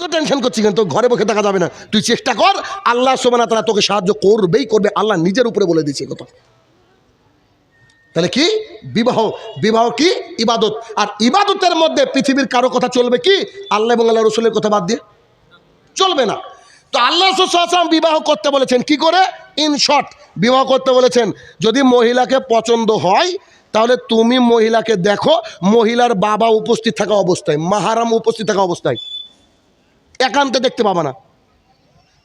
তো টেনশন করছি কেন? তো ঘরে বসে থাকা যাবে না। তুই চেষ্টা কর, আল্লাহ সোমানা তারা তোকে সাহায্য করবেই করবে। আল্লাহ নিজের উপরে বলে দিচ্ছে কথা তাহলে কি? বিবাহ বিবাহ কি? ইবাদত। আর ইবাদতের মধ্যে পৃথিবীর কারও কথা চলবে কি? আল্লাহ এবং আল্লাহ রসুলের কথা বাদ দিয়ে। চলবে না। তো আল্লাহ সাল্লাম বিবাহ করতে বলেছেন কি করে? ইন শর্ট বিবাহ করতে বলেছেন, যদি মহিলাকে পছন্দ হয়, তাহলে তুমি মহিলাকে দেখো, মহিলার বাবা উপস্থিত থাকা অবস্থায়, মাহারাম উপস্থিত থাকা অবস্থায়। একান্তে দেখতে পাবা না।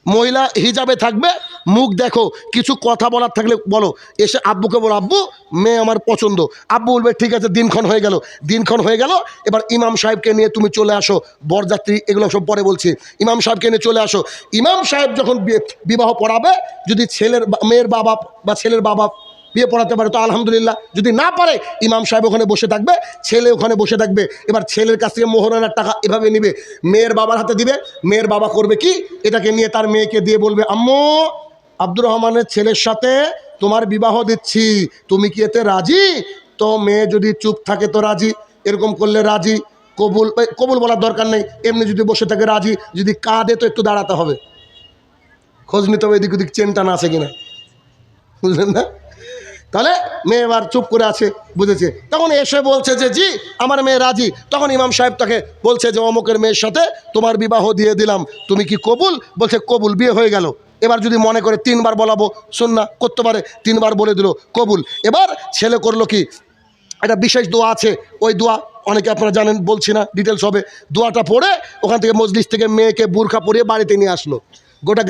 মহিলা হিজাবে থাকবে, মুখ দেখো, কিছু কথা বলার থাকলে বলো, এসে আব্বুকে বলো, আব্বু, মেয়ে আমার পছন্দ। আব্বু বলবে, ঠিক আছে, দিনক্ষণ হয়ে গেল। দিনক্ষণ হয়ে গেল, এবার ইমাম সাহেবকে নিয়ে তুমি চলে আসো, বরযাত্রী, এগুলো সব পরে বলছি। ইমাম সাহেবকে নিয়ে চলে আসো। ইমাম সাহেব যখন বিবাহ পড়াবে, যদি ছেলের মেয়ের বাবা বা ছেলের বাবা বিয়ে পড়াতে পারে, তো আলহামদুলিল্লাহ। যদি না পারে, ইমাম সাহেব ওখানে বসে থাকবে, ছেলে ওখানে বসে থাকবে। এবার ছেলের কাছ থেকে মোহরানার টাকা এভাবে নিবে, মেয়ের বাবার হাতে দিবে, মেয়ের বাবা করবে কি? এটাকে নিয়ে তার মেয়েকে দিয়ে বলবে, আম্মু, আব্দুর রহমানের ছেলের সাথে তোমার বিবাহ দিচ্ছি, তুমি কি এতে রাজি? তো মেয়ে যদি চুপ থাকে তো রাজি, এরকম করলে রাজি, কবুল কবুল বলার দরকার নেই, এমনি যদি বসে থাকে রাজি, যদি কাঁদে তো একটু দাঁড়াতে হবে। খোঁজ নিতে হবে, এদিক ওদিক চেনটা না আছে কিনা। বুঝলেন না? তাহলে মেয়ে এবার চুপ করে আছে, বুঝেছে? তখন এসে বলছে যে, জি, আমার মেয়ে রাজি। তখন ইমাম সাহেব তাকে বলছে যে, অমুকের মেয়ের সাথে তোমার বিবাহ দিয়ে দিলাম। তুমি কি কবুল? বলছে, কবুল, বিয়ে হয়ে গেল। এবার যদি মনে করে তিনবার বলাবো শোন না করতে পারে, তিনবার বলে দিল, কবুল। এবার ছেলে করল কি? একটা বিশেষ দোয়া আছে। ওই দোয়া অনেকে আপনারা জানেন, বলছি না ডিটেলস হবে। দোয়াটা পড়ে ওখান থেকে মজলিস থেকে মেয়েকে বুরখা পরিয়ে বাড়িতে নিয়ে আসলো। গোটা